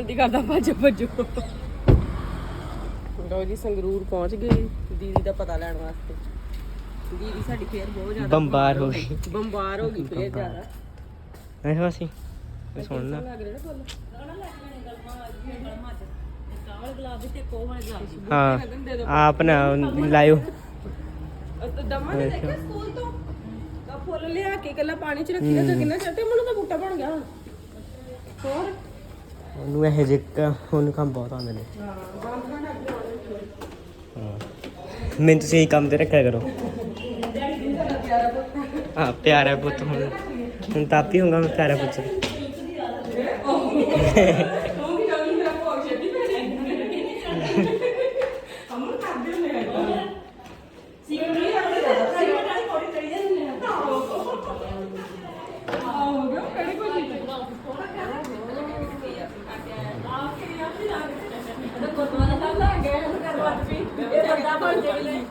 ਜਲਦੀ ਕਰਦਾ ਭੱਜੋ ਭੱਜੋ। ਲਓ ਜੀ ਸੰਗਰੂਰ ਪਹੁੰਚ ਗਏ। ਦੀਦੀ ਦਾ ਪਤਾ ਲੈਣ ਵਾਸਤੇ। ਦੀਦੀ ਸਾਡੀ ਫੇਰ ਬਹੁਤ ਜ਼ਿਆਦਾ ਬੰਬਾਰ ਹੋ ਗਈ। ਬੰਬਾਰ ਹੋ ਗਈ ਫੇਰ ਜ਼ਿਆਦਾ। ਐਸੇ ਵਾਸੀ ਸੁਣਨਾ ਲੱਗ ਰਿਹਾ ਨਾ ਫੁੱਲ ਹਾਂ ਆਪ ਨਾ ਲਾਇਓ। ਤੇ ਦਮਾ ਨੇ ਦੇਖਿਆ ਸਕੂਲ ਤੋਂ? ਫੁੱਲ ਲਿਆ ਕੇ ਕੱਲਾ ਪਾਣੀ ਚ ਰੱਖੀ ਰੱਖਿਆ ਕਿੰਨਾ ਚਿਰ ਤੇ ਮੈਨੂੰ ਤਾਂ ਬੂਟਾ ਬਣ ਗਿਆ ਹੋਰ? ਉਹਨੂੰ ਇਹ ਜਿੱਕ ਉਹਨੂੰ ਕੰਮ ਬਹੁਤ ਆਉਂਦੇ ਨੇ। ਹਾਂ। ਮੈਨੂੰ ਤੁਸੀਂ ਇਹ ਕੰਮ ਤੇ ਰੱਖਿਆ ਕਰੋ। ਹਾਂ, ਪਿਆਰਾ ਪੁੱਤ ਹੁਣ। ਹੁਣ ਤਾਂ ਆਪ ਹੀ ਹੋਊਗਾ, ਮੈਂ ਪਿਆਰਾ ਪੁੱਤ ਉਹ ਵੀ ਜਾਨੀ ਮੇਰਾ ਭੋਗ ਛੱਡੀ ਮੈਨੇ ਅਮਰ ਕਰਦੇ ਹੁੰਦੇ ਆ ਸੀਕ੍ਰੀਟ ਆ ਗਿਆ ਥੋੜੀ ਚੜੀ ਜਾਂਦੀ ਹੈ ਆ ਹੋ ਗਿਆ ਕਿਹੜੇ ਕੋਈ ਨਹੀਂ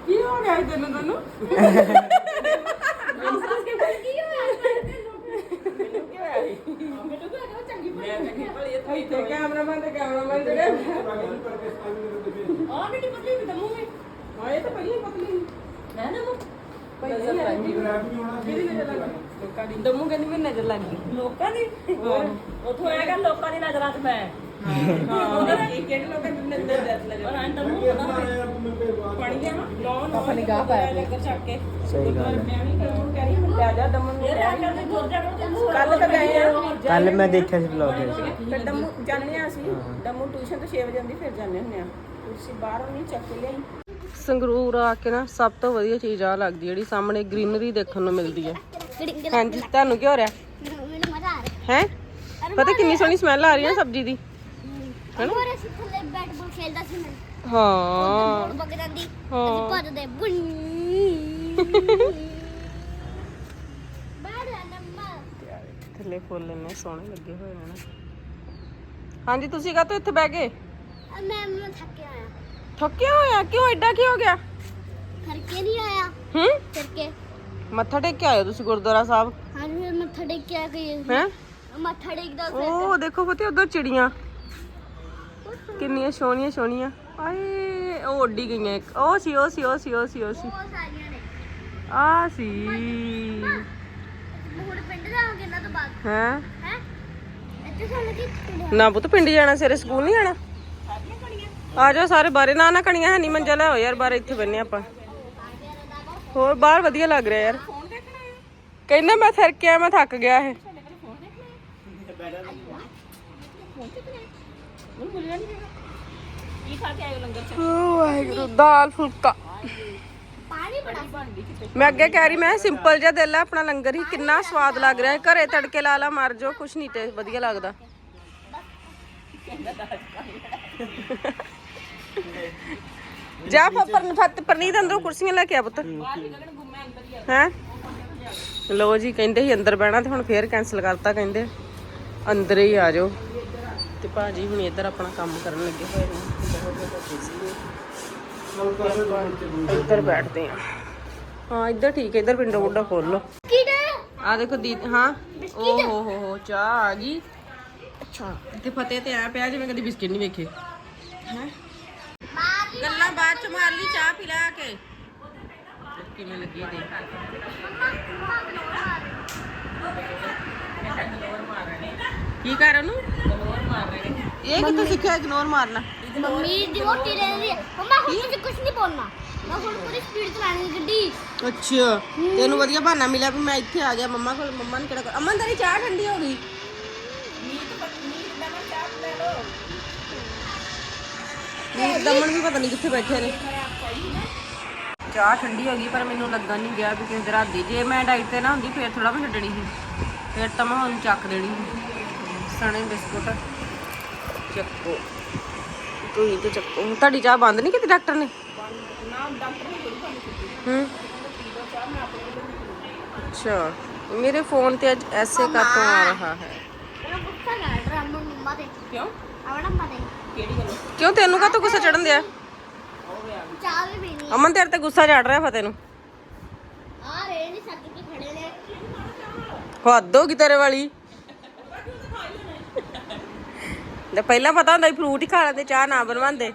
ਕੀ ਹੋ ਗਿਆ ਤੈਨੂੰ ਤੈਨੂੰ ਇੱਥੇ ਕੈਮਰਾਮੈਨ ਤੇ ਕੈਮਰਾਮੈਨ ਜਿਹੜੇ ਆ ਮਿੱਟੀ ਪਤਲੀ ਵੀ ਦਮੂ ਵਿੱਚ ਹਾਂ ਇਹ ਤਾਂ ਪਹਿਲੀ ਪਤਲੀ ਸੀ ਹੈ ਨਾ ਪਹਿਲੀ ਕਿਹਦੀ ਨਜ਼ਰ ਲੱਗ ਗਈ ਲੋਕਾਂ ਦੀ ਦਮੂ ਕਹਿੰਦੀ ਮੇਰੀ ਨਜ਼ਰ ਲੱਗ ਗਈ ਲੋਕਾਂ ਦੀ ਉਥੋਂ ਆਏਗਾ ਲੋਕਾਂ ਦੀ ਨਜ਼ਰਾਂ 'ਚ ਮੈਂ ਹਾਂ ਇਹ ਕਿਹੜੇ ਲੋਕਾਂ ਦੀ ਨਜ਼ਰ ਲੱਗ ਪਰ ਆਂ ਤੈਨੂੰ ਪਾਣੀ ਲਿਆਵਾਂ ਲਓ ਆਪਾਂ ਨਿਗਾਹ ਪਾਇਆ ਲੰਗਰ ਛੱਕ ਕੇ। ਸਹੀ ਗੱਲ ਹੈ। ਮੈਂ ਵੀ ਕਰੂੰ ਕਹਿ ਰਹੀ ਮੈਂ ਲੈ ਜਾ ਦਮਨ ਨੂੰ ਇਹ ਆ ਕੇ ਤੁਰ ਜਾਣਾ ਤੈਨੂੰ ਕੱਲ ਤਾਂ ਗਏ ਆ। ਕੱਲ ਮੈਂ ਦੇਖਿਆ ਸੀ ਵਲੌਗ ਵਿੱਚ ਫਿਰ ਦਮੂ ਜਾਂਦੇ ਆ ਅਸੀਂ। ਦਮੂ ਟਿਊਸ਼ਨ ਤੋਂ 6 ਵਜੇ ਆਉਂਦੀ ਫਿਰ ਜਾਂਦੇ ਹੁੰਦੇ ਆ ਤੁਸੀਂ ਬਾਹਰੋਂ ਨਹੀਂ ਚੱਕ ਕੇ ਲਿਆਈ। ਸੰਗਰੂਰ ਆ ਕੇ ਨਾ ਸਭ ਤੋਂ ਵਧੀਆ ਚੀਜ਼ ਆ ਲੱਗਦੀ ਜਿਹੜੀ ਸਾਹਮਣੇ ਗ੍ਰੀਨਰੀ ਦੇਖਣ ਨੂੰ ਮਿਲਦੀ ਹੈ। ਹਾਂਜੀ ਤੁਹਾਨੂੰ ਕੀ ਹੋ ਰਿਹਾ? ਮੈਨੂੰ ਮਜ਼ਾ ਆ ਰਿਹਾ ਹੈ? ਪਤਾ ਕਿੰਨੀ ਸੋਹਣੀ ਸਮੈਲ ਆ ਰਹੀ ਹੈ ਸਬਜ਼ੀ ਦੀ? ਹੋਰ ਅਸੀਂ ਥੱਲੇ ਬੈਟ ਬਾਲ ਖੇਲਦਾ ਸੀ ਮੈਂ। ਹਾਂ। ਬੋਲ ਬਗ ਜਾਂਦੀ ਹਾਂ। ਅਸੀਂ ਭੱਜਦੇ ਬੁੰ ਬੈਠ ਜਾ ਨੰਮਾ ਥੱਲੇ ਫੁੱਲ ਇੰਨੇ ਸੋਹਣੇ ਲੱਗੇ ਹੋਏ ਨੇ ਨਾ। ਹਾਂਜੀ ਤੁਸੀਂ ਕਾਹਤੋਂ ਇੱਥੇ ਬਹਿ ਗਏ? ਮੈਂ ਮੈਂ ਥੱਕਿਆ ਆਇਆ ਥੱਕਿਆ ਹੋਇਆ? ਕਿਉਂ ਐਡਾ ਕੀ ਹੋ ਗਿਆ? ਕਰਕੇ ਨਹੀਂ ਆਇਆ। ਹੂੰ? ਕਰਕੇ ਮੱਥਾ ਟੇਕ ਕੇ ਆਇਓ ਤੁਸੀਂ ਗੁਰਦੁਆਰਾ ਸਾਹਿਬ। ਹਾਂ ਫਿਰ ਮੱਥਾ ਟੇਕ ਕੇ ਆ ਗਈ ਹੈ? ਮੱਥਾ ਟੇਕਦਾ ਉਹ ਦੇਖੋ ਫਤੇ ਉਧਰ ਚਿੜੀਆਂ। ਕਿੰਨੀਆਂ ਸੋਹਣੀਆਂ ਸੋਹਣੀਆਂ ਆਏ ਉਹ ਉੱਡੀ ਗਈਆਂ ਇੱਕ। ਉਹ ਸੀ ਉਹ ਸੀ ਉਹ ਸੀ ਉਹ ਸੀ ਉਹ ਸੀ। ਬਹੁਤ ਸਾਰੀਆਂ ਨੇ। ਆ ਸੀ। ਹੁਣ ਪਿੰਡ ਜਾਵਾਂਗੇ ਇਹਨਾਂ ਤੋਂ ਬਾਅਦ। ਹੈ? ਹੈ? ਇੱਥੇ ਸਾਨੂੰ ਕੀ ਪਿੰਡ ਨਾ ਪੁੱਤ ਪਿੰਡ ਜਾਣਾ ਸਵੇਰੇ ਸਕੂਲ ਨਹੀਂ ਜਾਣਾ? ਆ ਜਾਓ ਸਾਰੇ ਬਾਰੇ ਨਾ ਨਾ ਕਣੀਆਂ ਹੈ ਨਹੀਂ ਮੰਜਾ ਲੈ ਆਓ ਯਾਰ ਬਾਰੇ ਇੱਥੇ ਬੰਨੇ ਆਪਾਂ। ਹੋਰ ਬਾਹਰ ਵਧੀਆ ਲੱਗ ਰਿਹਾ ਯਾਰ। ਕਹਿੰਦਾ ਮੈਂ ਥਰ ਕੇ ਆਇਆ ਮੈਂ ਥੱਕ ਗਿਆ ਇਹ। ਕੀ ਖਾ ਕੇ ਆਇਓ ਲੰਗਰ 'ਚ? ਓ ਵਾਹਿਗੁਰੂ ਦਾਲ ਫੁਲਕਾ। ਪਾਣੀ ਬੜਾ ਮੈਂ ਅੱਗੇ ਕਹਿ ਰਹੀ ਮੈਂ ਸਿੰਪਲ ਜਿਹਾ ਦਿਲ ਹੈ ਆਪਣਾ ਲੰਗਰ ਹੀ ਕਿੰਨਾ ਸਵਾਦ ਲੱਗ ਰਿਹਾ ਹੈ। ਘਰੇ ਤੜਕੇ ਲਾ ਲਾ ਮਾਰ ਜੋ ਕੁਛ ਨਹੀਂ ਤੇ ਵਧੀਆ ਲੱਗਦਾ। ਜਾ ਫਰ ਫਤ ਪਰਨੀਤ ਅੰਦਰੋਂ ਕੁਰਸੀਆਂ ਲੈ ਕੇ ਆ ਪੁੱਤ। ਹੈ ਲੋ ਜੀ ਕਹਿੰਦੇ ਸੀ ਅੰਦਰ ਬਹਿਣਾ ਤੇ ਹੁਣ ਫੇਰ ਕੈਨਸਲ ਕਰਤਾ ਕਹਿੰਦੇ ਅੰਦਰ ਹੀ ਆ ਜਾਓ। ਤੇ ਭਾਜੀ ਹੁਣ ਇੱਧਰ ਆਪਣਾ ਕੰਮ ਕਰਨ ਲੱਗੇ ਹੋਏ ਨੇ। ਬਹੁਤ ਜ਼ਿਆਦਾ busy ਨੇ ਇੱਧਰ ਬੈਠਦੇ ਆ। ਹਾਂ ਇੱਧਰ ਠੀਕ ਹੈ ਇੱਧਰ ਵਿੰਡੋ ਵਿੰਡੋ ਖੋਲ ਲਓ। ਕਿਹੜਾ? ਆ ਦੇਖੋ ਦੀ ਹਾਂ। ਓ ਹੋ ਹੋ ਹੋ ਚਾਹ ਆ ਗਈ। ਅੱਛਾ ਤੇ ਫਤਿਹ ਤੇ ਆ ਪਿਆ ਜਿਵੇਂ ਕਦੀ ਬਿਸਕਿਟ ਨਹੀਂ ਵੇਖੇ। ਹੈ? ਗੱਲਾਂ ਬਾਅਦ ਚ ਮਾਰ ਲਈ ਚਾਹ ਕੇ। ਕਿਵੇਂ ਲੱਗੀ ਦੇ ਕੀ ਕਰ ਉਹਨੂੰ? ਇਹ ਕਿ ਤੂੰ ਸਿੱਖਿਆ ਇਗਨੋਰ ਮਾਰਨਾ? ਮੰਮੀ ਦੀ ਮੋਟੀ ਰਹਿੰਦੀ ਹੈ। ਮੰਮਾ ਹੁਣ ਤੁਸੀਂ ਕੁਝ ਨਹੀਂ ਬੋਲਣਾ। ਮੈਂ ਹੁਣ ਪੂਰੀ ਸਪੀਡ ਚਲਾਣੀ ਗੱਡੀ। ਅੱਛਾ ਤੈਨੂੰ ਵਧੀਆ ਬਹਾਨਾ ਮਿਲਿਆ ਵੀ ਮੈਂ ਇੱਥੇ ਆ ਗਿਆ। ਮੰਮਾ ਕੋਲ ਮੰਮਾ ਨੇ ਕਿਹੜਾ ਕਰ- ਅਮਨ ਤੇਰੀ ਚਾਹ ਠੰਡੀ ਹੋ ਗਈ। ਮੀਤ ਦਮਨ ਵੀ ਪਤਾ ਨਹੀਂ ਕਿੱਥੇ ਬੈਠੇ ਨੇ। ਚਾਹ ਠੰਡੀ ਹੋ ਗਈ ਪਰ ਮੈਨੂੰ ਲੱਗਾ ਨਹੀਂ ਗਿਆ ਵੀ ਕਿਸੇ ਤਰ੍ਹਾਂ ਦੀ ਜੇ ਮੈਂ ਡਾਈਟ ਤੇ ਨਾ ਹੁੰਦੀ ਫੇਰ ਥੋੜਾ ਮੈਂ ਛੱਡਣੀ ਸੀ। ਫੇਰ ਤਾਂ ਮੈਂ ਹੁਣ ਚੱਕ ਦੇਣੀ ਸੀ। ਸਣੇ ਬਿਸਕੁਟ ਚੱਕੋ। ਤੁਸੀਂ ਤੇ ਚੱਕੋ ਤੁਹਾਡੀ ਚਾਹ ਬੰਦ ਨਹੀਂ ਕੀਤੀ ਡਾਕਟਰ ਨੇ? ਹੂੰ? ਅੱਛਾ ਮੇਰੇ ਫੋਨ ਤੇ ਅੱਜ ਐਸੇ ਕਾਤੋਂ ਆ ਰਹਾ ਹੈ। ਕਿਉਂ? ਆਵਣਾ ਮਾ ਦੇ। ਕਿਉਂ ਤੈਨੂੰ ਕਾਤੋਂ ਗੁੱਸਾ ਚੜਨ ਦਿਆ? ਚਾਹ ਵੀ ਪੀਣੀ ਅਮਨ ਤੇਰੇ ਤੇ ਗੁੱਸਾ ਚੜ ਰਿਹਾ ਫਤਿਹ ਨੂੰ। ਆ ਰੇ ਨਹੀਂ ਸੱਜ ਕੇ ਖੜੇ ਨੇ। ਹੱਦ ਹੋ ਗਈ ਤੇਰੇ ਵਾਲੀ। ਲੈ ਪਹਿਲਾਂ ਪਤਾ ਹੁੰਦਾ ਸੀ ਫਰੂਟ ਹੀ ਖਾ ਲੈਂਦੇ ਚਾਹ ਨਾ ਬਣਵਾਉਂਦੇ।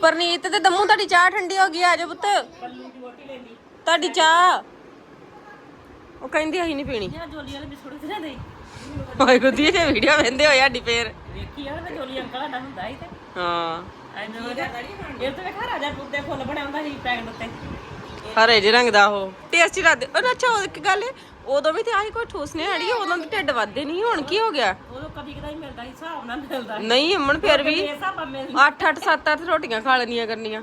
ਪਰਨੀਤ ਤੇ ਦਮੂ ਤੁਹਾਡੀ ਚਾਹ ਠੰਡੀ ਹੋ ਗਈ ਆ ਜਾ ਪੁੱਤ। ਤੁਹਾਡੀ ਚਾਹ। ਉਹ ਕਹਿੰਦੀ ਅਸੀਂ ਨਹੀਂ ਪੀਣੀ। ਜੋਲੀ ਵਾਲੇ ਬਿਸਕੁਟ ਕਿਹਨੇ ਦੇ? ਹਾਏ ਗੁੱਦੀ ਜੇ ਵੀਡੀਓ ਵੇਂਦੇ ਹੋਏ ਸਾਡੀ ਫੇਰ। ਵੇਖੀ ਯਾਰ ਜੋਲੀ ਅੰਕਲ ਦਾ ਹੁੰਦਾ ਸੀ ਤੇ। ਹਾਂ। ਐਨੂੰ ਇਹ ਤੇ ਵੇਖਾ ਰਾਜਾ ਪੁੱਤੇ ਫੁੱਲ ਬਣਿਆ ਹੁੰਦਾ ਸੀ ਪੈਕਟ ਉੱਤੇ। ਹਰੇ ਜਿਹੇ ਰੰਗ ਦਾ ਉਹ। ਟੇਸਟੀ ਲੱਗਦੇ ਉਹ ਅੱਛਾ ਉਹ ਇੱਕ ਗੱਲ ਏ, ਉਦੋਂ ਵੀ ਤੇ ਆਹੀ ਕੋਈ ਠੋਸ ਨਹੀਂ ਅੜੀ ਉਦੋਂ ਤੇ ਢਿੱਡ ਵੱਧਦੇ ਨਹੀਂ ਹੁਣ ਕੀ ਹੋ ਗਿਆ? ਉਦੋਂ ਕਦੀ ਕਦਾਈ ਮਿਲਦਾ ਸੀ ਹਿਸਾਬ ਨਾਲ ਮਿਲਦਾ ਸੀ। ਨਹੀਂ ਅਮਨ ਫਿਰ ਵੀ ਇਹ ਹਿਸਾਬ ਮਿਲ 8 8 7 8 ਰੋਟੀਆਂ ਖਾ ਲੈਣੀਆਂ ਕਰਨੀਆਂ।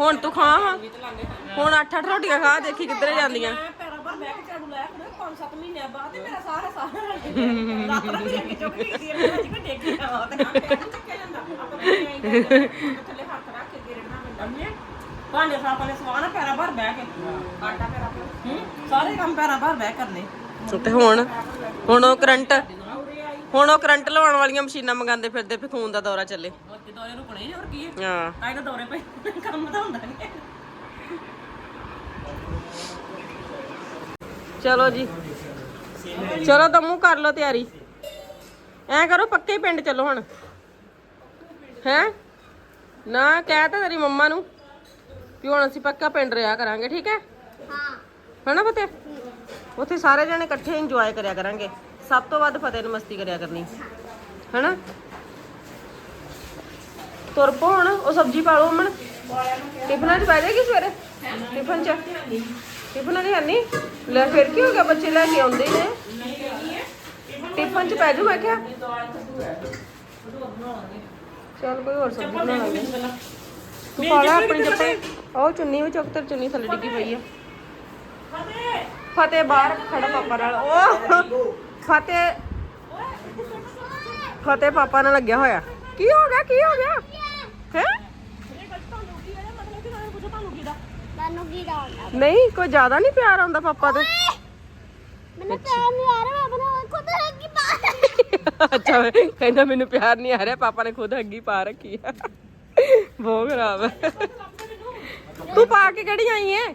ਹੁਣ ਤੂੰ ਖਾ ਹਾਂ। ਹੁਣ 8 8 ਰੋਟੀਆਂ ਖਾ ਦੇਖੀ ਕਿੱਧਰ ਜਾਂਦੀਆਂ। ਮੈਂ ਪੈਰਾਂ ਪਰ ਬਹਿ ਕੇ ਝਾੜੂ ਲਾਇਆ ਫਿਰ 5-7 ਮਹੀਨਿਆਂ ਬਾਅਦ ਤੇ ਮੇਰਾ ਸਾਰਾ ਸਾਰਾ ਰਾਤ ਨੂੰ ਵੀ ਅੱਗੇ ਚੁੱਕ ਲਈ ਸੀ ਮੈਂ ਜਿਵੇਂ ਡੇਗ ਗਿਆ ਵਾ। ਤੇ ਪੈਰ ਨੂੰ ਚੱਕਿਆ ਜਾਂਦਾ ਆਪਾਂ ਕਹਿੰਦੇ ਆਈ ਥੱਲੇ ਹੱਥ ਰੱਖ ਕੇ ਪੈਂਦਾ। ਭਾਂਡੇ ਸਾਫ਼ ਵਾਲੇ ਸਵਾਣਾ ਪੈਰਾਂ ਭਰ ਬਹਿ ਕੇ। ਆਟਾ ਪੈਰਾਂ ਪਰ ਹੂੰ? ਸਾਰੇ ਕੰਮ ਪੈਰਾਂ ਭਰ ਬਹਿ ਕਰਨੇ। ਤੇ ਹੁਣ? ਹੁਣ ਉਹ ਕਰੰਟ ਹੁਣ ਉਹ ਕਰੰਟ ਲਵਾਉਣ ਵਾਲੀਆਂ ਮਸ਼ੀਨਾਂ ਮੰਗਾਉਂਦੇ ਫਿਰਦੇ ਫੇ ਖੂਨ ਦਾ ਦੌਰਾ ਚੱਲੇ। ਹੋਰ ਕਿ ਦੌਰੇ ਰੁਕਣੇ ਹੀ ਹੋਰ ਕੀ ਹੈ? ਹਾਂ। ਆਏ ਤਾਂ ਦੌਰੇ ਪਏ। ਕੰਮ ਤਾਂ ਹੁੰਦਾ ਨਹੀਂ। ਚਲੋ ਜੀ। ਚਲੋ ਦਮੂ ਕਰ ਲਓ ਤਿਆਰੀ। ਐ ਕਰੋ ਪੱਕੇ ਪਿੰਡ ਚੱਲੋ ਹੁਣ। ਹੈ? ਨਾ ਕਹਿ ਤਾ ਤੇਰੀ ਮੰਮਾ ਨੂੰ। ਵੀ ਹੁਣ ਅਸੀਂ ਪੱਕਾ ਪਿੰਡ ਰਿਆ ਕਰਾਂਗੇ ਠੀਕ ਹੈ? ਹਾਂ। ਹਨਾ ਫਤਿਹ ਉੱਥੇ ਸਾਰੇ ਜਣੇ ਇਕੱਠੇ ਇੰਜੋਏ ਕਰਿਆ ਕਰਾਂਗੇ। ਸਭ ਤੋਂ ਵੱਧ ਫਤਿਹ ਨੂੰ ਮਸਤੀ ਕਰਿਆ ਕਰਨੀ। ਹਨਾ? ਤੁਰ ਪੋ ਹੁਣ ਉਹ ਸਬਜ਼ੀ ਪਾ ਲਓ ਅਮਨ। ਟਿਫਨਾਂ 'ਚ ਪੈ ਜਾਏਗੀ ਸਵੇਰੇ? ਟਿਫਨ 'ਚ? ਟਿਫਨਾਂ ਨਹੀਂ? ਲੈ ਫਿਰ ਕੀ ਹੋ ਗਿਆ? ਬੱਚੇ ਲੈ ਕੇ ਆਉਂਦੇ ਨੇ। ਟਿਫਨ 'ਚ ਪੈ ਜੂ ਮੈਂ ਕਿਹਾ। ਚਲ ਕੋਈ ਹੋਰ ਸਬਜ਼ੀ ਬਣਾ ਲਾਂਗੇ ਤੂੰ ਪਾ ਲੈ ਆਪਣੀ ਚੱਪਲ। ਉਹ ਚੁੰਨੀ ਵਿੱਚ ਉਕਤਰ ਚੁੰਨੀ ਥੱਲੇ ਡਿੱਗੀ ਪਈ ਆ। ਫਤਿਹ ਬਾਹਰ ਖੜਾ ਪਾਪਾ ਨਾਲ। ਉਹ ਫਤਿਹ। ਫਤਿਹ ਪਾਪਾ ਨਾਲ ਲੱਗਿਆ ਹੋਇਆ। ਕੀ ਹੋ ਗਿਆ ਕੀ ਹੋ ਗਿਆ? ਹੈ? ਨਹੀਂ ਕੋਈ ਜ਼ਿਆਦਾ ਨਹੀਂ ਪਿਆਰ ਆਉਂਦਾ ਪਾਪਾ ਤੇ। ਮੈਨੂੰ ਪਿਆਰ ਨਹੀਂ ਆ ਰਿਹਾ ਮੈਂ ਬਣਾ ਖੁਦ ਹੈਗੀ ਪਾ। ਅੱਛਾ ਕਹਿੰਦਾ ਮੈਨੂੰ ਪਿਆਰ ਨਹੀਂ ਆ ਰਿਹਾ। ਪਾਪਾ ਨੇ ਖੁਦ ਅੱਗੀ ਪਾ ਰੱਖੀ ਆ। ਬਹੁਤ ਖਰਾਬ ਹੈ। ਤੂੰ ਪਾ ਕੇ ਕਿਹੜੀ ਆਈ ਏ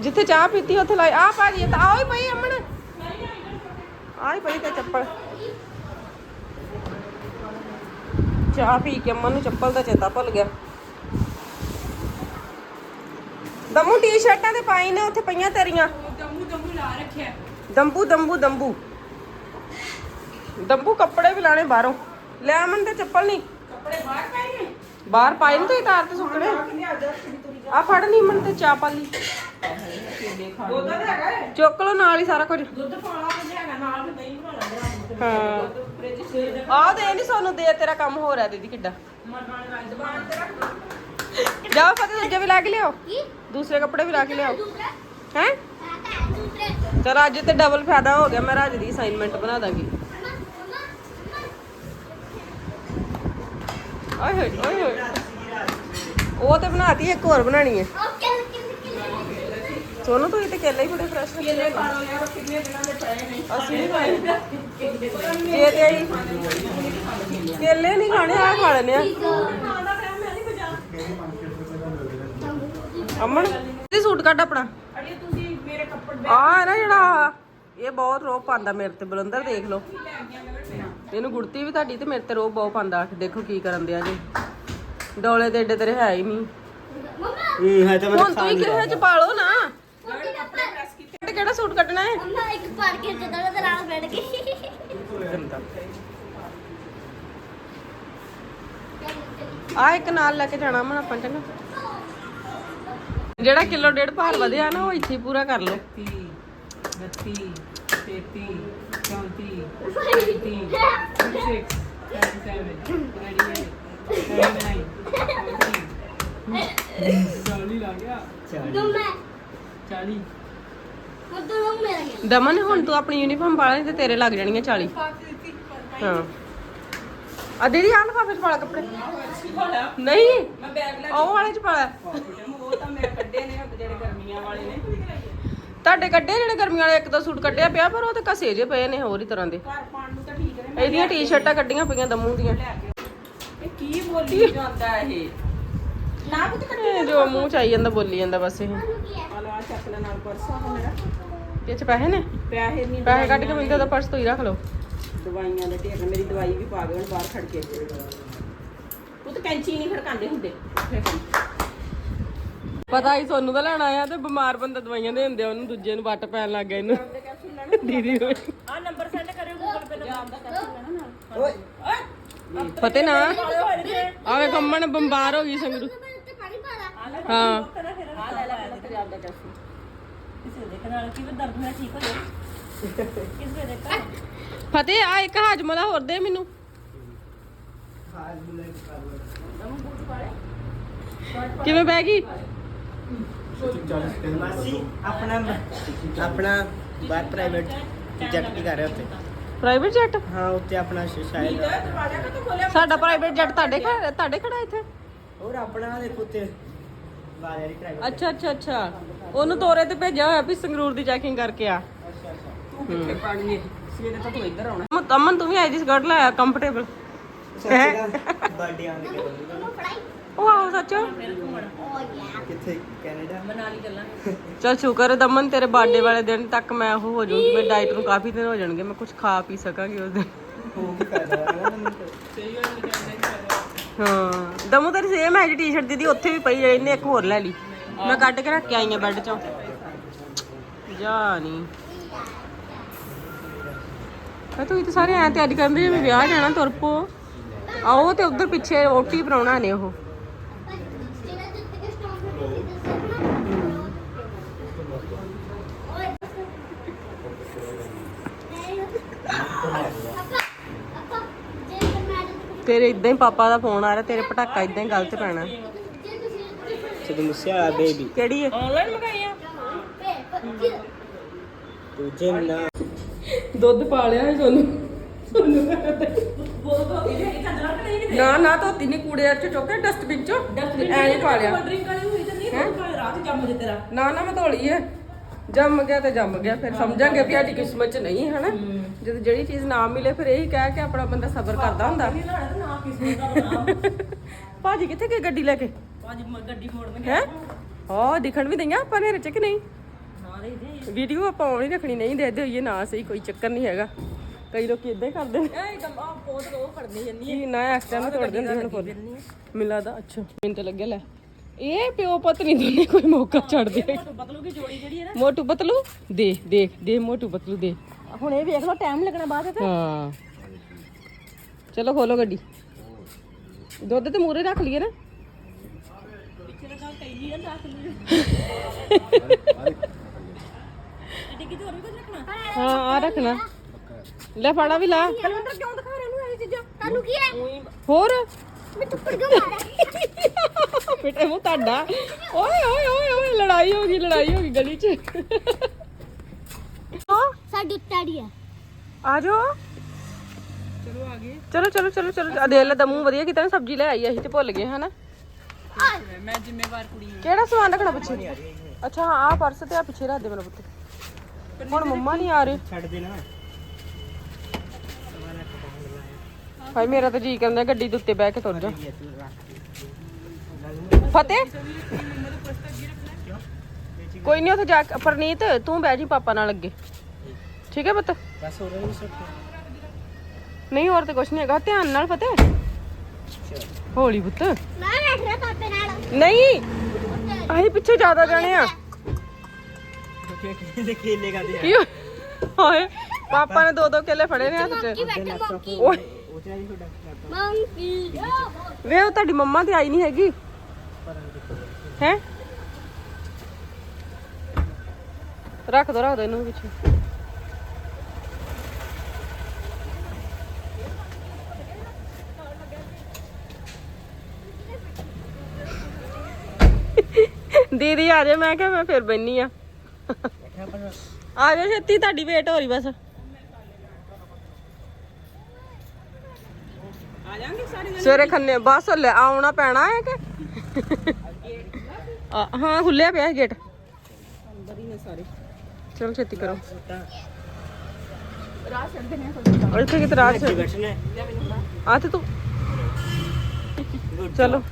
ਜਿੱਥੇ ਚਾਹ ਪੀਤੀ ਉੱਥੇ ਲਾਈ। ਆ ਭਾਜੀ ਇਹ ਤਾਂ ਆਓ ਹੀ ਪਈ ਅਮਨ। ਆਈ ਪਈ ਤੇ ਚੱਪਲ। ਚਾਹ ਪੀ ਕੇ ਅਮਨ ਨੂੰ ਚੱਪਲ ਦਾ ਚੇਤਾ ਭੁੱਲ ਗਿਆ। ਦਮੂ ਟੀ-ਸ਼ਰਟਾਂ ਤੇ ਪਾਈ ਨੇ ਉੱਥੇ ਪਈਆਂ ਤੇਰੀਆਂ। ਦੰਬੂ ਦੰਬੂ ਲਾ ਰੱਖਿਆ। ਦੰਬੂ ਦੰਬੂ ਦੰਬੂ। ਦੰਬੂ ਕੱਪੜੇ ਵੀ ਲਾਣੇ ਬਾਹਰੋਂ। ਲੈ ਅਮਨ ਤੇ ਚੱਪਲ ਨਹੀਂ ਕੱਪੜੇ ਬਾਹਰ ਪਏ ਨੇ? ਬਾਹਰ ਪਾਏ ਨੂੰ ਤੇ ਤਾਰ ਤੇ ਸੁੱਕਣੇ ਆ ਫੜ ਨਹੀਂ ਮਨ ਤੇ ਚਾਹ ਪਾ ਲਈ। ਚੁੱਕ ਲੋ ਨਾਲ ਹੀ ਸਾਰਾ ਕੁਝ। ਦੁੱਧ ਪਾਉਣਾ ਤੇ ਹੈਗਾ ਨਾਲ ਤੇ ਦਹੀਂ ਬਣਾ ਲੈਂਦੇ ਹਾਂ। ਫ੍ਰਿਜ ਸੇਲ ਦੇ ਨਹੀਂ ਸਾਨੂੰ ਦੇ ਤੇਰਾ ਕੰਮ ਹੋ ਰਿਹਾ ਦੀਦੀ ਕਿੱਡਾ। ਜਾਓ ਫਤਿਹ ਦੂਜੇ ਵੀ ਲਾ ਕੇ ਲਿਆਓ। ਕੀ? ਦੂਸਰੇ ਕੱਪੜੇ ਵੀ ਲਾ ਕੇ ਲਿਆਓ। ਦੂਸਰਾ? ਹੈ? ਹਾਂ ਤਾਂ ਦੂਸਰੇ। ਚਲ ਅੱਜ ਤੇ ਡਬਲ ਫਾਇਦਾ ਹੋ ਗਿਆ ਮੈਂ ਰਾਜ ਦੀ ਅਸਾਈਨਮੈਂਟ ਬਣਾ ਦਾਂਗੀ। ਓਏ ਹੋਏ ਓਏ ਹੋਏ। ਉਹ ਤੇ ਬਣਾਤੀ ਇੱਕ ਹੋਰ ਬਣਾਣੀ ਹੈ। ਕਿਲ ਕਿਲ ਕਿਲ ਸੋਨੂੰ ਤੂੰ ਤੇ ਕੇਲੇ ਹੀ ਬੜੇ ਫਰੈਸ਼ ਕੇਲੇ ਪਾ ਲਓ ਯਾਰ ਕਿੰਨੇ ਦਿਨਾਂ ਦੇ ਪਏ ਨੇ। ਅਸੀਂ ਨਹੀਂ ਖਾਣੇ ਜੇ ਤੇ ਆਈ। ਕੇਲੇ ਨਹੀਂ ਖਾਣੇ ਆ ਖਾ ਲੈਣੇ ਆ। ਅਮਨ ਇਹ ਸੂਟ ਕੱਢ ਆਪਣਾ। ਅੜੀ ਤੁਸੀਂ ਮੇਰੇ ਕੱਪੜੇ ਆ ਨਾ ਜਿਹੜਾ ਇਹ ਬਹੁਤ ਰੋਹ ਪਾਉਂਦਾ ਮੇਰੇ ਤੇ ਬਲੰਦਰ ਦੇਖ ਲਓ। ਇਹਨੂੰ ਗੁੜਤੀ ਵੀ ਤੁਹਾਡੀ ਤੇ ਮੇਰੇ ਤੇ ਰੋਹ ਬਹੁਤ ਪਾਉਂਦਾ। ਦੇਖੋ ਕੀ ਕਰਨ ਦਿਆ ਜੀ। ਡੋਲੇ ਤੇ ਏਡੇ ਤੇਰੇ ਹੈ ਹੀ ਨਹੀਂ। ਹੂੰ ਹੈ ਤਾਂ ਮੈਂ ਹੁਣ ਤੂੰ ਹੀ ਕਿਸੇ ਚ ਪਾ ਲਓ ਨਾ ਤੇ ਕਿਹੜਾ ਸੂਟ ਕੱਢਣਾ ਹੈ? ਮਮਾ ਇੱਕ ਪਾਰ ਕੇ ਜਦੋਂ ਦੇ ਨਾਲ ਬੈਠ ਗਈ ਆ ਇੱਕ ਨਾਲ ਲੈ ਕੇ ਜਾਣਾ ਮਨ ਆਪਾਂ ਚੰਗਾ। ਜਿਹੜਾ ਕਿਲੋ ਡੇਢ ਭਾਰ ਵਧਿਆ ਨਾ ਉਹ ਇੱਥੇ ਪੂਰਾ ਕਰ ਲਓ। 32 33 34 35 36 37 39 ਲੱਗ ਗਿਆ ਤੁਮ ਮੈਂ 40 ਉਹ ਤੋਂ ਲੋਗ ਮੇਰਾ ਗਿਆ ਦਮਨ ਹੁਣ ਤੂੰ ਆਪਣੀ ਯੂਨੀਫਾਰਮ ਪਾ ਲੈ ਤੇ ਤੇਰੇ ਲੱਗ ਜਾਣੀਆਂ 40 ਹਾਂ ਆ ਦੀਦੀ ਆਹ ਲਫਾਫੇ ਚ ਪਾ ਲੈ ਕੱਪੜੇ। ਨਹੀਂ। ਮੈਂ ਬੈਗ ਲੈ ਉਹ ਵਾਲੇ ਚ ਪਾ ਲੈ। ਉਹ ਤਾਂ ਮੈਂ ਕੱਢੇ ਨੇ ਜਿਹੜੇ ਗਰਮੀਆਂ ਵਾਲੇ ਨੇ ਤੁਹਾਡੇ ਕੱਢੇ ਜਿਹੜੇ ਗਰਮੀਆਂ ਵਾਲੇ ਇੱਕ ਦੋ ਸੂਟ ਕੱਢਿਆ ਪਿਆ ਪਰ ਉਹ ਤੇ ਕਸੇ ਜੇ ਪਏ ਨੇ ਹੋਰ ਹੀ ਤਰ੍ਹਾਂ ਦੇ। ਘਰ ਪਾਣ ਨੂੰ ਤਾਂ ਠੀਕ ਨੇ ਇਹਦੀਆਂ ਟੀ-ਸ਼ਰਟਾਂ ਕੱਢੀਆਂ ਪਈਆਂ ਦਮੂ ਦੀਆਂ। ਇਹ ਕੀ ਬੋਲੀ ਜਾਂਦਾ ਇਹ? ਨਾ ਪੁੱਤ ਕੱਢ ਜੋ ਮੂੰਹ ਚ ਆਈ ਜਾਂਦਾ ਬੋਲੀ ਜਾਂਦਾ ਬਸ ਇਹ। ਆ ਲੋ ਆ ਚੱਕ ਲੈ ਨਾਲ ਪਰਸ ਆ ਮੇਰਾ। ਚ ਪੈਸੇ ਨੇ? ਪੈਸੇ ਨਹੀਂ ਪੈਸੇ ਕੱਢ ਕੇ ਮੈਨੂੰ ਤਾਂ ਪਰਸ ਤੋਂ ਹੀ ਰੱਖ ਲਓ। ਦਵਾਈਆਂ ਦੇ ਢੇਰ ਮੇਰੀ ਦਵਾਈ ਵੀ ਪਾ ਗਏ ਹੁਣ ਬਾਹਰ ਖੜ ਕੇ ਤੂੰ ਤਾਂ ਕੈਂਚੀ ਨਹੀਂ ਖੜਕਾਉਂਦੇ ਹੁੰਦੇ। ਪਤਾ ਹੀ ਸੋਨੂੰ ਦਾ ਲੈਣ ਆਇਆ ਤੇ ਬਿਮਾਰ ਬੰਦਾ ਦਵਾਈਆਂ ਦੇ ਹੁੰਦੇ ਆ ਉਹਨੂੰ ਦੂਜੇ ਨੂੰ ਵੱਟ ਪੈਣ ਲੱਗ ਗਿਆ ਇਹਨੂੰ। ਦੀਦੀ ਨੂੰ। ਆ ਨੰਬਰ ਸੈਂਡ ਕਰਿਓ ਗੂਗਲ ਪੇ ਓਏ। ਫਤਿਹ ਨਾ ਆਵੇ ਕੰਮਣ ਬੰਬਾਰ ਹੋ ਗਈ ਸੰਗਰੂ। ਹਾਂ। ਆ ਲੈ ਲੈ ਪਹਿਲਾਂ ਪੰਜਾਬ ਦਾ ਕੈਂਚੀ ਕਿਸੇ ਦੇ ਨਾਲ ਕੀ ਦਰਦ ਮੇਰਾ ਠੀਕ ਹੋ ਜਾਏ ਕਿਸੇ ਦੇ ਘਰ ਫਤਿਹ ਆ ਇੱਕ ਹਾਜਮਲਾ ਹੋਰ ਦੇ ਮੈਨੂੰ। ਕਿਵੇਂ ਬਹਿ ਗਈ? ਮਾਸੀ ਆਪਣਾ ਆਪਣਾ ਬਾਹਰ ਪ੍ਰਾਈਵੇਟ ਜੈਟ ਕੀ ਕਰ ਰਿਹਾ ਉੱਤੇ ਪ੍ਰਾਈਵੇਟ ਜੈਟ ਹਾਂ ਉੱਤੇ ਆਪਣਾ ਸ਼- ਸ਼ਾਇਦ ਦਰਵਾਜ਼ਾ ਕਾ ਖੋਲਿਆ? ਸਾਡਾ ਪ੍ਰਾਈਵੇਟ ਜੈਟ ਤੁਹਾਡੇ ਘਰ ਤੁਹਾਡੇ ਖੜਾ ਇੱਥੇ? ਹੋਰ ਆਪਣਾ ਦੇਖੋ ਉੱਤੇ ਬਾਹਰ ਵਾਲੀ ਪ੍ਰਾਈਵੇਟ ਅੱਛਾ ਅੱਛਾ ਅੱਛਾ। ਉਹਨੂੰ ਤੋਰੇ ਤੇ ਭੇਜਿਆ ਹੋਇਆ ਵੀ ਸੰਗਰੂਰ ਦੀ ਚੈਕਿੰਗ ਕਰਕੇ ਆ। ਤੂੰ ਕਿੱਥੇ ਪਾਣੀ ਹੈ ਸਵੇਰੇ ਤਾਂ ਤੂੰ ਇੱਧਰ ਆਉਣਾ। ਮ- ਅਮਨ ਤੂੰ ਵੀ ਆਈ ਦੀ ਸਕਰਟ ਲੈ ਕੰਫਰਟੇਬਲ ਬਰਥਡੇ ਆਉਣ ਫੜਾਈ ਉਹ ਆਹੋ ਸੱਚ? ਓ ਯਾ ਕਿੱਥੇ? ਕੈਨੇਡਾ? ਮਨਾਲੀ ਚੱਲਾਂਗੇ ਚਲ ਸ਼ੁਕਰ ਹੈ ਦਮਨ ਤੇਰੇ ਬਰਥਡੇ ਵਾਲੇ ਦਿਨ ਤੱਕ ਮੈਂ ਉਹ ਹੋ ਜਾਊਂਗੀ। ਮੇਰੇ ਡਾਈਟ ਨੂੰ ਕਾਫੀ ਦਿਨ ਹੋ ਜਾਣਗੇ ਮੈਂ ਕੁਝ ਖਾ ਪੀ ਸਕਾਂਗੀ ਉਸ ਦਿਨ। ਹੋ ਕੀ ਕਰਦਾ ਹਾਂ ਦਮੂ ਤੇਰੀ ਸੇਮ ਹੈ ਜੀ ਟੀ-ਸ਼ਰਟ ਦੀਦੀ ਉੱਥੇ ਵੀ ਪਈ ਹੈ ਇਹਨੇ ਇੱਕ ਹੋਰ ਲੈ ਲਈ। ਮੈਂ ਕੱਢ ਕੇ ਰੱਖ ਕੇ ਆਈ ਆ ਬੈੱਡ ਚੋਂ। ਜਾ ਨਹੀਂ ਮੈਂ ਤੂੰ ਤਾਂ ਸਾਰੇ ਐ ਤਿਆਰੀ ਕਰਦੇ ਜਿਵੇਂ ਵਿਆਹ ਜਾਣਾ ਤੁਰ ਪੋ। ਆਓ ਤੇ ਉਧਰ ਪਿੱਛੇ ਓਟੀ ਪਰਾਉਣਾ ਨੇ ਉਹ ਜਿਹੜਾ ਜਿੱਤ ਕੇ ਸਟੋਨ ਫੜੀ ਦੱਸਿਆ ਨਾ ਓਏ ਪਾਪਾ ਪਾਪਾ ਜੇ ਮੈਂ ਤੇਰੇ ਇਦਾਂ ਹੀ ਪਾਪਾ ਦਾ ਫੋਨ ਆ ਰਿਹਾ ਤੇਰੇ ਪਟਾਕਾ ਇਦਾਂ ਹੀ ਗਲਤ ਪੈਣਾ। ਬੇਬੀ ਕਿਹੜੀ ਹੈ ਆਨਲਾਈਨ ਮੰਗਾਈਆਂ। ਤੁਝੇ ਨਾ। ਦੁੱਧ ਪਾ ਲਿਆ ਨਾ ਨਾ ਧੋਤੀ ਨਹੀਂ ਕੂੜੇ ਚ ਚੁੱਕ ਡਸਟਬਿਨ ਚ। ਐ ਹੀ ਪਾ ਲਿਆ। ਡਰਿੰਕ ਵਾਲੀ ਹੋਈ ਤਾਂ ਨਹੀਂ ਕੋਈ ਰਾਤ ਜੰਮ ਜੇ ਤੇਰਾ। ਨਾ ਨਾ ਮੈਂ ਧੋਲੀ ਹੈ ਜੰਮ ਗਿਆ ਤੇ ਜੰਮ ਗਿਆ ਫਿਰ ਸਮਝਾਂਗੇ ਵੀ ਸਾਡੀ ਕਿਸਮਤ ਚ ਨਹੀਂ ਹੈ ਨਾ। ਜਦੋਂ ਜਿਹੜੀ ਚੀਜ਼ ਨਾ ਮਿਲੇ ਫਿਰ ਇਹੀ ਕਹਿ ਕੇ ਆਪਣਾ ਬੰਦਾ ਸਬਰ ਕਰਦਾ ਹੁੰਦਾ। ਇਹ ਨਾ ਨਾ ਕਿਸਮਤ ਦਾ ਬਣਾ। ਭਾਜੀ ਕਿੱਥੇ ਗਏ ਗੱਡੀ ਲੈ ਕੇ? ਮ- ਗੱਡੀ ਮੋੜਨਗੇ ਹੈ? ਹਾਂ ਦਿਖਣ ਵੀ ਦਈਆਂ ਆਪਾਂ ਨੇ ਚ ਕਿ ਨਹੀਂ? ਨਾ ਵੀਡੀਓ ਆਪਾਂ ਆਉਣ ਹੀ ਰੱਖਣੀ ਨਹੀਂ ਦੇਦੇ ਹੋਈਏ ਨਾ ਸਹੀ ਕੋਈ ਚੱਕਰ ਨਹੀਂ ਹੈਗਾ। ਕਈ ਲੋਕ ਇਦਾਂ ਹੀ ਕਰਦੇ ਨੇ। ਇਹ ਦਮ ਆ ਪੋਤ ਰੋ ਫੜਨੀ ਜੰਨੀ ਕੀ ਨਾ ਐਕਸਟੈਂਡ ਤੋੜ ਦਿੰਦੇ ਹੁਣ ਫੁੱਲ ਮਿਲਾ ਦਾ ਅੱਛਾ। ਮੈਨੂੰ ਤਾਂ ਲੱਗਿਆ ਲੈ। ਇਹ ਪਿਓ ਪੁੱਤ ਨਹੀਂ ਦੋਨੇ ਕੋਈ ਮੌਕਾ ਛੱਡਦੇ। ਬਦਲੂ ਕੀ ਜੋੜੀ ਜਿਹੜੀ ਹੈ ਨਾ। ਮੋਟੂ ਪਤਲੂ? ਦੇ ਦੇਖ ਦੇ ਮੋਟੂ ਪਤਲੂ ਦੇ ਹੁਣ ਇਹ ਵੇਖ ਲਓ ਟਾਈਮ ਲੱਗਣਾ ਬਾਅਦ ਤੇ ਹਾਂ। ਚਲੋ ਖੋਲੋ ਗੱਡੀ। ਦੁੱਧ ਤੇ ਮੂਰੇ ਰੱਖ ਲਈਏ ਨਾ। ਪਿੱਛੇ ਲਗਾ ਕਈ ਜੀ ਨਾ ਦੱਸ ਲਈ ਡਿੱਗੀ ਤੇ ਹੋਰ ਵੀ ਕੁਝ ਰੱਖਣਾ? ਹਾਂ ਆ ਰੱਖਣਾ। ਲੈ ਫਾੜਾ ਵੀ ਲਾ। ਕਲਵੰਦਰ ਕਿਉਂ ਦਿਖਾ ਰਿਹਾ ਨੂੰ ਇਹ ਚੀਜ਼ਾਂ? ਤੁਹਾਨੂੰ ਕੀ ਹੈ? ਹੋਰ? ਮੈਂ ਚੁੱਪੜ ਕਿਉਂ ਮਾਰਿਆ। ਬੇਟੇ ਮੂੰਹ ਤੁਹਾਡਾ। ਓਏ ਓਏ ਓਏ ਓਏ ਲੜਾਈ ਹੋ ਗਈ ਲੜਾਈ ਹੋ ਗਈ ਗਲੀ 'ਚ। ਸਾਡੀ ਉੱਤਾੜੀ ਹੈ ਆ ਜਾਓ। ਚਲੋ ਆ ਗਏ। ਚਲੋ ਚਲੋ ਚਲੋ ਚਲੋ। ਆ ਦੇਖ ਲੈ ਦਮੂ ਵਧੀਆ ਕੀਤਾ ਨਾ ਸਬਜ਼ੀ ਲੈ ਆਈ ਅਸੀਂ ਤੇ ਭੁੱਲ ਗਏ ਹਨਾ? ਮੈਂ ਜ਼ਿੰਮੇਵਾਰ ਕੁੜੀ ਕਿਹੜਾ ਸਮਾਨ ਰੱਖਣਾ ਪਿੱਛੇ? ਅੱਛਾ ਹਾਂ ਆ ਪਰਸ ਤੇ ਆ ਪਿੱਛੇ ਰੱਖ ਦੇ ਮੇਰਾ ਪੁੱਤ। ਹੁਣ ਮੰਮਾ ਨਹੀਂ ਆ ਰਹੇ। ਛੱਡ ਦੇ ਨਾ। ਹਾਏ ਮੇਰਾ ਤਾਂ ਜੀ ਕਰਦਾ ਗੱਡੀ ਦੇ ਉੱਤੇ ਬਹਿ ਕੇ ਤੁਰ ਜਾ। ਫਤਿਹ। ਕੋਈ ਨਹੀਂ ਉੱਥੇ ਜਾ ਕੇ ਪਰਨੀਤ ਤੂੰ ਬਹਿ ਜੀ ਪਾਪਾ ਨਾਲ ਅੱਗੇ। ਠੀਕ ਹੈ ਪੁੱਤ? ਬਸ ਹੋ ਰਹੀ ਸਭ ਨਹੀਂ ਹੋਰ ਤੇ ਕੁਛ ਨਹੀਂ ਹੈਗਾ। ਧਿਆਨ ਨਾਲ ਫਤਿਹ। ਹੌਲੀ ਪੁੱਤ। ਮੈਂ ਬੈਠ ਰਿਹਾ ਪਾਪੇ ਨਾਲ। ਨਹੀਂ ਅਸੀਂ ਪਿੱਛੇ ਜ਼ਿਆਦਾ ਜਾਣੇ ਆ। ਕੀ ਹੋਏ ਪਾਪਾ ਨੇ ਦੋ ਦੋ ਕੇਲੇ ਫੜੇ ਨੇ ਹੱਥ 'ਚ। ਮੰਕੀ ਓਏ। ਵੇ ਉਹ ਤੁਹਾਡੀ ਮੰਮਾ ਤੇ ਆਈ ਨਹੀਂ ਹੈਗੀ। ਹੈ? ਰੱਖ ਦੋ ਰੱਖ ਦੋ ਇਹਨੂੰ ਪਿੱਛੇ। ਦੀਦੀ ਆ ਜਾ ਮੈਂ ਕਿਹਾ ਮੈਂ ਫਿਰ ਬੈਣੀ ਆ। ਆ ਜਾ ਛੇਤੀ ਤੁਹਾਡੀ ਵੇਟ ਹੋ ਰਹੀ ਬਸ। ਆ ਜਾਾਂਗੇ ਸਾਰੇ ਸਵੇਰੇ ਖੰਨੇ ਬਸ ਲੈ ਆਉਣਾ ਪੈਣਾ ਹੈ ਕਿ? ਹਾਂ ਖੁੱਲਿਆ ਪਿਆ ਹੈ ਗੇਟ ਅੰਦਰ ਹੀ ਨੇ ਸਾਰੇ। ਚਲ ਛੇਤੀ ਕਰੋ। ਰਾਹ ਛੱਡਦੇ ਨੇ ਸੋਚੀ ਔਰ ਇੱਥੇ ਕਿਤੇ ਰਾਤ ਚ ਬੈਠਣਾ ਆ ਤੂੰ ਚਲੋ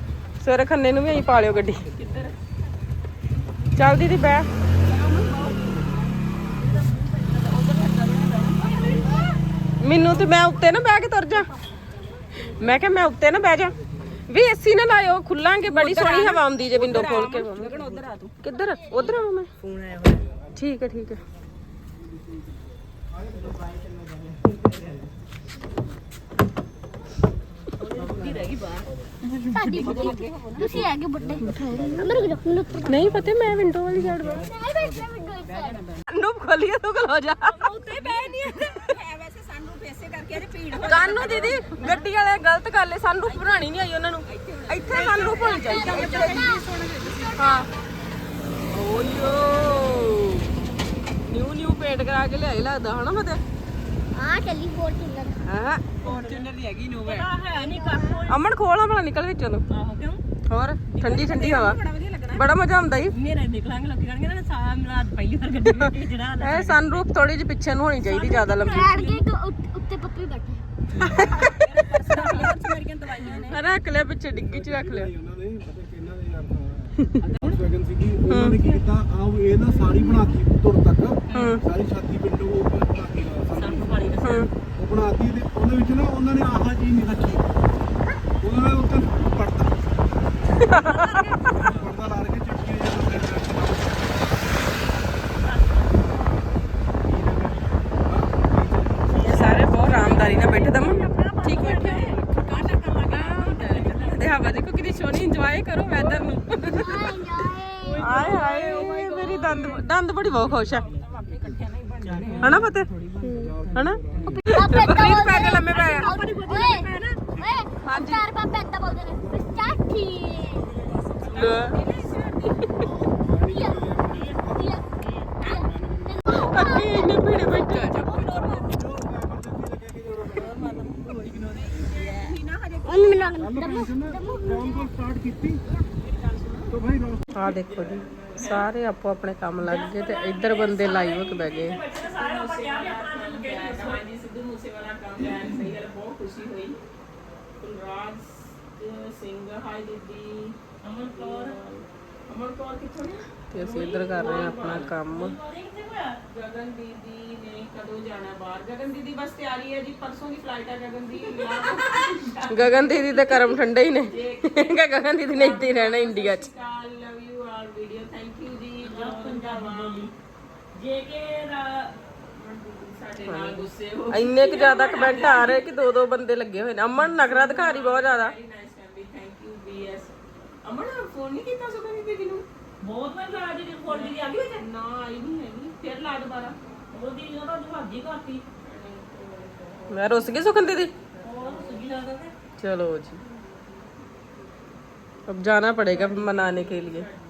ਸਵੇਰੇ ਖੰਨੇ ਨੂੰ ਵੀ ਅਸੀਂ ਪਾ ਲਿਓ ਗੱਡੀ। ਚਲਦੀ ਦੀਦੀ ਬੈ ਮੈਨੂੰ ਤੇ ਮੈਂ ਉੱਤੇ ਨਾ ਬਹਿ ਕੇ ਤੁਰ ਜਾ। ਮੈਂ ਕਿਹਾ ਮੈਂ ਉੱਤੇ ਨਾ ਬਹਿ ਜਾ। ਵੀ ਏਸੀ ਨਾ ਲਾਇਓ ਖੁੱਲਾਂਗੇ ਬੜੀ ਸੋਹਣੀ ਹਵਾ ਆਉਂਦੀ ਜੇ ਵਿੰਡੋ ਖੋਲ ਕੇ। ਲਗਣ ਉਧਰ ਆ ਤੂੰ। ਕਿੱਧਰ? ਉਧਰ ਆਵਾਂ ਮੈਂ ਫੋਨ ਆਇਆ ਹੋਇਆ। ਠੀਕ ਹੈ ਠੀਕ ਹੈ। ਸਾਡੀ ਬੁੱਢੀ ਤੁਸੀਂ ਹੈਗੇ ਬੁੱਢੇ। ਮੇਰੇ ਕੋਲ ਮੈਨੂੰ ਨਹੀਂ ਪਤਾ ਮੈਂ ਵਿੰਡੋ ਵਾਲੀ ਸਾਈਡ ਨਹੀਂ ਬੈਠਣਾ ਵਿੰਡੋ ਇੱਥੇ ਨੂੰ ਖੋਲੀਏ ਤੂੰ ਖਲੋ ਜਾ। ਉੱਤੇ ਬੈ ਨਹੀਂ ਹੈ ਵੈਸੇ ਸਾਨੂੰ ਫੇਸੇ ਕਰਕੇ ਇਹਦੇ ਭੀੜ ਹੋ ਕਾਨੂੰ ਦੀਦੀ ਗੱਡੀ ਵਾਲੇ ਗਲਤ ਗੱਲ ਹੈ ਸਾਨੂੰ ਬਣਾਣੀ ਨਹੀਂ ਆਈ ਉਹਨਾਂ ਨੂੰ। ਇੱਥੇ ਸਾਨੂੰ ਭੁੱਲ ਚਾਹੀਦੀ। ਹਾਂ। ਓਯੋ ਨਿਊ ਨਿਊ ਪੇਂਟ ਕਰਾ ਕੇ ਲਿਆਈ ਲੱਗਦਾ ਹਨਾ ਮਤੇ ਆ ਚੱਲੀ ਫੋਰਚੂਨਰ ਹਾਂ? ਫੋਰਚੂਨਰ ਦੀ ਹੈਗੀ ਨੋ ਪਤਾ ਹੈ ਨਹੀਂ ਕਾਕੂ ਅਮਨ ਖੋਲਾ ਭਲਾ ਨਿਕਲ ਵਿੱਚੋਂ ਆਹੋ। ਕਿਉਂ? ਹੋਰ ਠੰਡੀ ਠੰਡੀ ਹਵਾ। ਬੜਾ ਵਧੀਆ ਲੱਗਣਾ। ਬੜਾ ਮਜ਼ਾ ਆਉਂਦਾ ਈ ਮੇਰਾ ਨਿਕਲਾਂਗੇ ਲੋਕੀ ਕਹਿਣਗੇ ਨਾ ਸਾਹ ਮੇਰਾ ਪਹਿਲੀ ਵਾਰ ਗੱਡੀ ਵਿੱਚ ਜਿਹੜਾ ਇਹ ਸਨਰੂਫ ਥੋੜੀ ਜਿਹੀ ਪਿੱਛੇ ਨੂੰ ਹੋਣੀ ਚਾਹੀਦੀ ਜ਼ਿਆਦਾ ਲੰਬੀ। ਬੈਠ ਕੇ ਇੱਕ ਉੱਤੇ- ਪੱਪੀ ਬੈਠੇ। ਮੇਰੀਆਂ ਦਵਾਈਆਂ ਨੇ ਰੱਖ ਲਿਆ ਪਿੱਛੇ ਡਿੱਗੀ ਚ ਰੱਖ ਲਿਆ। ਉਹਨਾਂ ਨੇ ਪਤਾ ਕਿ ਇਹਨਾਂ ਦੇ ਯਾਰ ਵੈਗਨ ਸੀਗੀ ਉਹਨਾਂ ਨੇ ਕੀ ਕੀਤਾ? ਆ ਇਹ ਨਾ ਸਾਰੀ ਬਣਾਤੀ ਤੁਰ ਤੱਕ। ਸਾਰੀ ਛਾਤੀ ਵਿੰਡੋ ਉਹ ਬਣਾਤੀ ਸਾਨੂੰ ਵਾਲੀ ਉਹ ਬਣਾਤੀ ਤੇ ਉਹਦੇ ਵਿੱਚ ਨਾ ਉਹਨਾਂ ਨੇ ਆਹ ਚੀਜ਼ ਨਹੀਂ ਰੱਖੀ। ਉਹਨਾਂ ਨੇ ਉੱਤੇ ਪਰਦਾ ਪਰਦਾ ਲਾ ਕੇ ਚਿੱਟੀਆਂ ਜਿਹਾ ਇਹ ਸਾਰੇ ਬਹੁਤ ਆਰਾਮਦਾਰੀ ਨਾਲ ਬੈਠੇ ਦਮ ਠੀਕ ਬੈਠੇ ਤੇ ਹਵਾ ਦੇਖੋ ਕਿੰਨੀ ਸੋਹਣੀ ਇੰਜੋਏ ਕਰੋ ਵੈਦਰ ਨੂੰ ਆਏ ਹਾਏ ਮੇਰੀ ਦੰਦ ਦੰਦ ਬੜੀ ਬਹੁਤ ਖੁਸ਼ ਆ। ਹਨਾ ਪਤੇ? ਹਨਾ? ਗੁਰਪ੍ਰੀਤ ਪੈ ਕੇ ਲੰਮੇ ਪੈ ਓਏ ਓਏ ਹਾਂਜੀ। ਚਾਰ ਪਾਪੇ ਏਦਾਂ ਬੋਲਦੇ ਨੇ। ਚਾਠੀ ਅੱਗੇ ਇੰਨੇ ਭੀੜੇ ਬੈਠੇ ਆ ਫੋਨ ਕੋਲ ਸਟਾਰਟ ਕੀਤੀ। ਤਾਂ ਭਾਈ ਰੋ ਆ ਦੇਖੋ ਜੀ ਸਾਰੇ ਆਪੋ ਆਪਣੇ ਕੰਮ ਲੱਗ ਗਏ ਤੇ ਇੱਧਰ ਬੰਦੇ ਲਾਈਵ ਹੋ ਕੇ ਬਹਿ ਗਏ। ਹਾਂਜੀ ਸਿੱਧੂ ਮੂਸੇਵਾਲਾ ਕੰਮ ਲੈਣ ਸਹੀ ਗੱਲ ਬਹੁਤ ਖੁਸ਼ੀ ਹੋਈ ਕੁਲਰਾਜ ਸਿੰਘ ਹਾਈ ਦੀਦੀ ਅਮਨ ਕੌਰ ਅਮਨ ਕੌਰ ਕਿੱਥੋਂ ਨੇ? ਤੇ ਅਸੀਂ ਇੱਧਰ ਕਰ ਰਹੇ ਹਾਂ ਆਪਣਾ ਕੰਮ। ਗਗਨ ਦੀਦੀ ਨੇ ਕਦੋਂ ਜਾਣਾ ਬਾਹਰ? ਗਗਨ ਦੀਦੀ ਬਸ ਤਿਆਰੀ ਹੈ ਜੀ ਪਰਸੋਂ ਦੀ ਫਲਾਈਟ ਹੈ ਗਗਨ ਦੀ। ਗਗਨ ਦੀਦੀ ਦੇ ਕਰਮ ਠੰਡੇ ਹੀ ਨੇ। ਗਗਨ ਦੀਦੀ ਨੇ ਇੱਥੇ ਰਹਿਣਾ ਇੰਡੀਆ 'ਚ। ਕਾਲ love you all video thank you ਜੀ ਬਹੁਤ ਪੰਜਾਬੀ ਜੇ ਕੇ ਇੰਨੇ ਕੁ ਜ਼ਿਆਦਾ ਕਮੈਂਟ ਆ ਰਹੇ ਕਿ ਦੋ ਦੋ ਬੰਦੇ ਲੱਗੇ ਹੋਏ ਨੇ। ਅਮਨ ਦਿਖਾ ਰਹੀ ਬਹੁਤ ਜ਼ਿਆਦਾ। ਅਮਨ ਫੋਨ ਨਹੀਂ ਕੀਤਾ ਸੁਖਨੀ ਦੀਦੀ ਨੂੰ? ਬਹੁਤ ਵਾਰ ਲਾ ਜੀ ਫੋਨ ਦੀ ਆ ਗਈ ਵਿੱਚ ਨਾ ਆਈ ਨਹੀਂ ਹੈਗੀ ਫਿਰ ਲਾ ਦੁਬਾਰਾ ਉਹਦੀ ਜਦੋਂ ਤਾਂ ਦੁਹਾਜੀ ਕਰਤੀ ਮੈਂ ਰੁੱਸ ਗਈ ਸੁਖਨ ਦੀਦੀ ਹੋਰ ਸੁਗੀ ਲੱਗਦਾ ਤੇ चलो जी अब जाना पड़ेगा मनाने के लिए ਸਾਡੀ